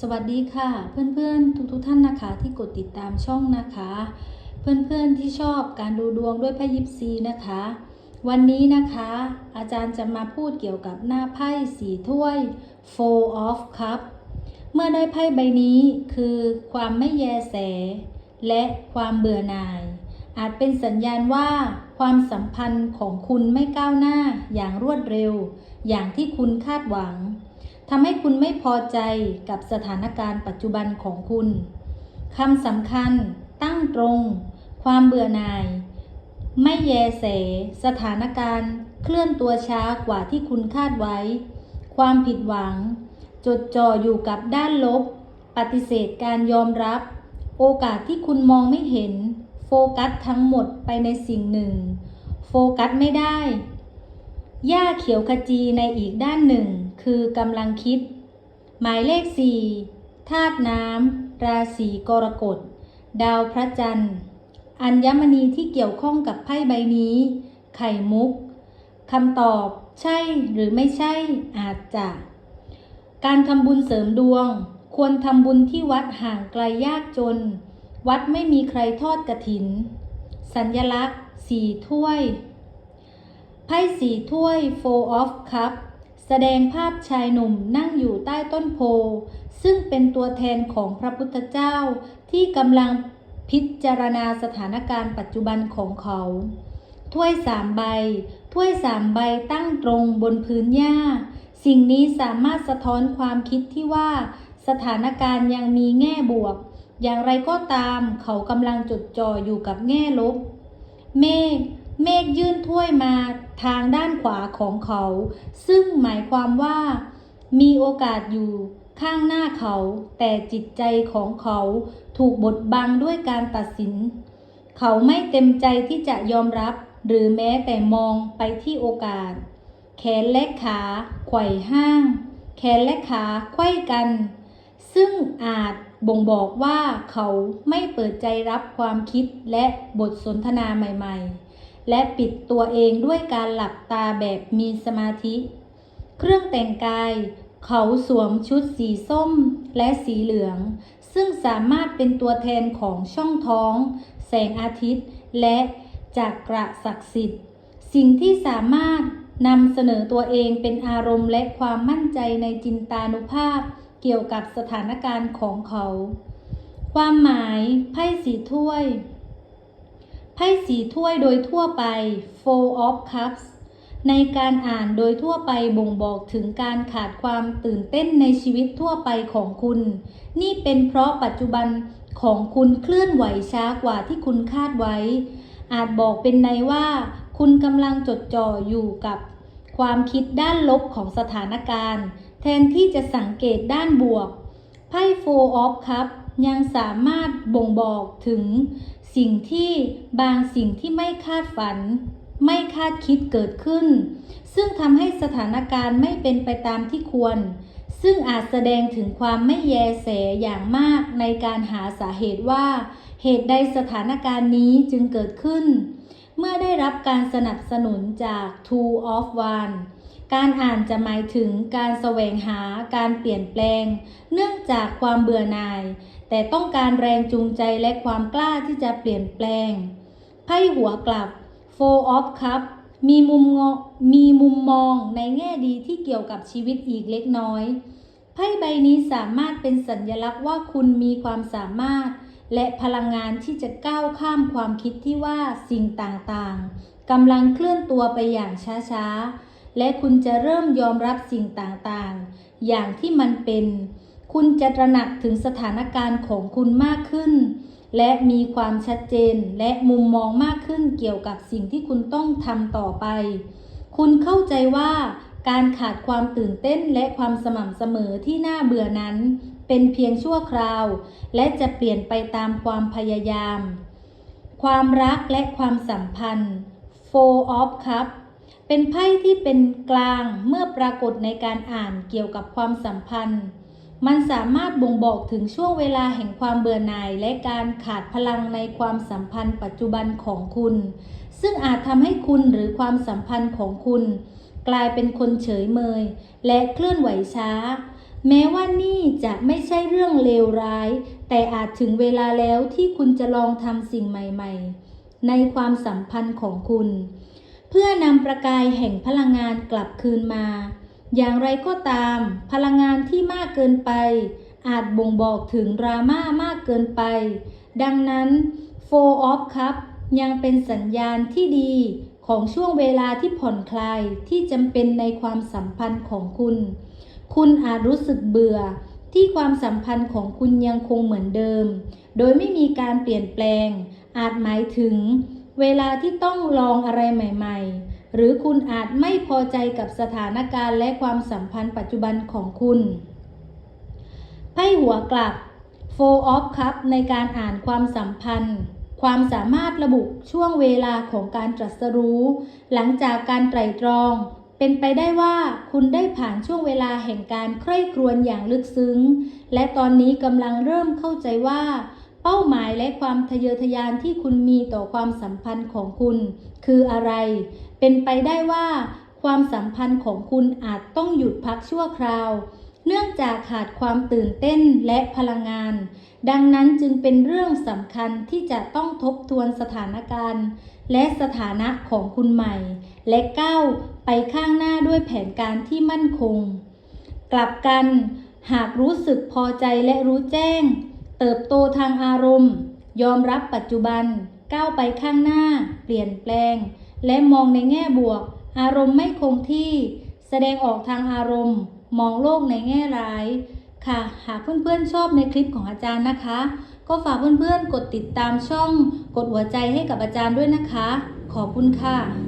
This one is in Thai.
สวัสดีค่ะ เพื่อนๆ ทุกๆท่านนะคะ ที่กดติดตามช่องนะคะ เพื่อนๆที่ชอบการดูดวงด้วยไพ่ยิปซีนะคะ วันนี้นะคะ อาจารย์จะมาพูดเกี่ยวกับหน้าไพ่สีถ้วย Four of Cup เมื่อได้ไพ่ใบนี้คือความไม่แยแส และความเบื่อหน่าย อาจเป็นสัญญาณว่าความสัมพันธ์ของคุณไม่ก้าวหน้าอย่างรวดเร็ว อย่างที่คุณคาดหวัง ทำให้คุณไม่พอใจกับสถานการณ์ปัจจุบันของคุณคำสำคัญ ตั้งตรง ความเบื่อหน่าย ไม่แยแสสถานการณ์ เคลื่อนตัวช้ากว่าที่คุณคาดไว้ ความผิดหวัง จดจ่ออยู่กับด้านลบ ปฏิเสธการยอมรับ โอกาสที่คุณมองไม่เห็น โฟกัสทั้งหมดไปในสิ่งหนึ่ง โฟกัสไม่ได้ หญ้าเขียวขจีในอีกด้านหนึ่ง คือกำลังคิด หมายเลขสี่ธาตุน้ำ ราศีกรกฎ ดาวพระจันทร์ อัญมณีที่เกี่ยวข้องกับไพ่ใบนี้ ไข่มุกคำตอบใช่หรือไม่ใช่อาจจะ การทำบุญเสริมดวง ควรทำบุญที่วัดห่างไกลยากจน วัดไม่มีใครทอดกระถิน สัญญลักษณ์สี่ถ้วย ไพ่สี่ถ้วย Four of Cup แสดงภาพชายหนุ่มนั่งอยู่ใต้ต้นโพ ซึ่งเป็นตัวแทนของพระพุทธเจ้าที่กำลังพิจารณาสถานการณ์ปัจจุบันของเขา ถ้วยสามใบ ถ้วยสามใบตั้งตรงบนพื้นหญ้า สิ่งนี้สามารถสะท้อนความคิดที่ว่า สถานการณ์ยังมีแง่บวก อย่างไรก็ตามเขากำลังจดจ่ออยู่กับแง่ลบ เมฆ เมฆยื่นถ้วยมาทางด้านขวาของเขา ซึ่งหมายความว่า มีโอกาสอยู่ข้างหน้าเขา แต่จิตใจของเขาถูกบดบังด้วยการตัดสิน เขาไม่เต็มใจที่จะยอมรับ หรือแม้แต่มองไปที่โอกาส แขนและขาไขว่ห้าง แขนและขาไขว้กัน ซึ่งอาจบ่งบอกว่าเขาไม่เปิดใจรับความคิดและบทสนทนาใหม่ ๆ และปิดตัวเองด้วยการหลับตาแบบมีสมาธิ เครื่องแต่งกาย เขาสวมชุดสีส้มและสีเหลือง ซึ่งสามารถเป็นตัวแทนของช่องท้อง แสงอาทิตย์ และจักระศักดิ์สิทธิ์ สิ่งที่สามารถนำเสนอตัวเองเป็นอารมณ์และความมั่นใจในจินตานุภาพ เกี่ยวกับสถานการณ์ของเขา ความหมายไพ่สีถ้วย ไพ่สีถ้วยโดยทั่วไป Four of Cups ในการอ่านโดยทั่วไปบ่งบอกถึงการขาดความตื่นเต้นในชีวิตทั่วไปของคุณ นี่เป็นเพราะปัจจุบันของคุณเคลื่อนไหวช้ากว่าที่คุณคาดไว้ อาจบอกเป็นในว่า คุณกำลังจดจ่ออยู่กับ ความคิดด้านลบของสถานการณ์ แทนที่จะสังเกตด้านบวกไพ่ Four of Cup ยังสามารถบ่งบอกถึงสิ่งที่บางสิ่งที่ไม่คาดฝัน ไม่คาดคิดเกิดขึ้น ซึ่งทำให้สถานการณ์ไม่เป็นไปตามที่ควร ซึ่งอาจแสดงถึงความไม่แยแสอย่างมากในการหาสาเหตุว่า เหตุใดสถานการณ์นี้จึงเกิดขึ้น เมื่อได้รับการสนับสนุนจาก Two of One การอ่านจะหมายถึงการแสวงหาการเปลี่ยนแปลง เนื่องจากความเบื่อหน่าย แต่ต้องการแรงจูงใจและความกล้าที่จะเปลี่ยนแปลง ไพ่หัวกลับ Four of Cup มีมุมมีมุมมองในแง่ดีที่เกี่ยวกับชีวิตอีกเล็กน้อย ไพ่ใบนี้สามารถเป็นสัญลักษณ์ว่าคุณมีความสามารถ และพลังงานที่จะก้าวข้ามความคิดที่ว่าสิ่งต่างๆกำลังเคลื่อนตัวไปอย่างช้าๆ และคุณจะเริ่มยอมรับสิ่งต่างๆ อย่างที่มันเป็น คุณจะตระหนักถึงสถานการณ์ของคุณมากขึ้น และมีความชัดเจนและมุมมองมากขึ้นเกี่ยวกับสิ่งที่คุณต้องทำต่อไป คุณเข้าใจว่าการขาดความตื่นเต้นและความสม่ำเสมอที่น่าเบื่อนั้น เป็นเพียงชั่วคราว และจะเปลี่ยนไปตามความพยายาม ความรักและความสัมพันธ์ Four of Cup เป็นไพ่ที่เป็นกลางเมื่อปรากฏในการอ่านเกี่ยวกับความสัมพันธ์ มันสามารถบ่งบอกถึงช่วงเวลาแห่งความเบื่อหน่ายและการขาดพลังในความสัมพันธ์ปัจจุบันของคุณ ซึ่งอาจทำให้คุณหรือความสัมพันธ์ของคุณ กลายเป็นคนเฉยเมย และเคลื่อนไหวช้า แม้ว่านี่จะไม่ใช่เรื่องเลวร้าย แต่อาจถึงเวลาแล้วที่คุณจะลองทำสิ่งใหม่ๆ ในความสัมพันธ์ของคุณ เพื่อนำประกายแห่งพลังงานกลับคืนมา อย่างไรก็ตาม พลังงานที่มากเกินไป อาจบ่งบอกถึงดราม่ามากเกินไป ดังนั้น Four of Cup ยังเป็นสัญญาณที่ดีของช่วงเวลาที่ผ่อนคลายที่จำเป็นในความสัมพันธ์ของคุณ คุณอาจรู้สึกเบื่อ ที่ความสัมพันธ์ของคุณยังคงเหมือนเดิม โดยไม่มีการเปลี่ยนแปลง อาจหมายถึง เวลาที่ต้องลองอะไรใหม่ ๆ หรือคุณอาจไม่พอใจกับสถานการณ์และความสัมพันธ์ปัจจุบันของคุณไพ่หัวกลับ Four of Cup ในการอ่านความสัมพันธ์ ความสามารถระบุช่วงเวลาของการตรัสรู้ หลังจากการไตร่ตรอง เป็นไปได้ว่าคุณได้ผ่านช่วงเวลาแห่งการใคร่ครวญอย่างลึกซึ้ง และตอนนี้กำลังเริ่มเข้าใจว่า เป้าหมายและความทะเยอทะยานที่คุณมีต่อความสัมพันธ์ของคุณ คืออะไร เป็นไปได้ว่า ความสัมพันธ์ของคุณอาจต้องหยุดพักชั่วคราว เนื่องจากขาดความตื่นเต้นและพลังงาน ดังนั้นจึงเป็นเรื่องสำคัญที่จะต้องทบทวนสถานการณ์และสถานะของคุณใหม่ และก้าว ไปข้างหน้าด้วยแผนการที่มั่นคง กลับกันหากรู้สึกพอใจและรู้แจ้ง เติบโตทางอารมณ์ ยอมรับปัจจุบัน ก้าวไปข้างหน้า เปลี่ยนแปลง และมองในแง่บวก อารมณ์ไม่คงที่ แสดงออกทางอารมณ์ มองโลกในแง่ร้ายค่ะ หากเพื่อนๆชอบในคลิปของอาจารย์นะคะ ก็ฝากเพื่อนๆกดติดตามช่อง กดหัวใจให้กับอาจารย์ด้วยนะคะ ขอบคุณค่ะ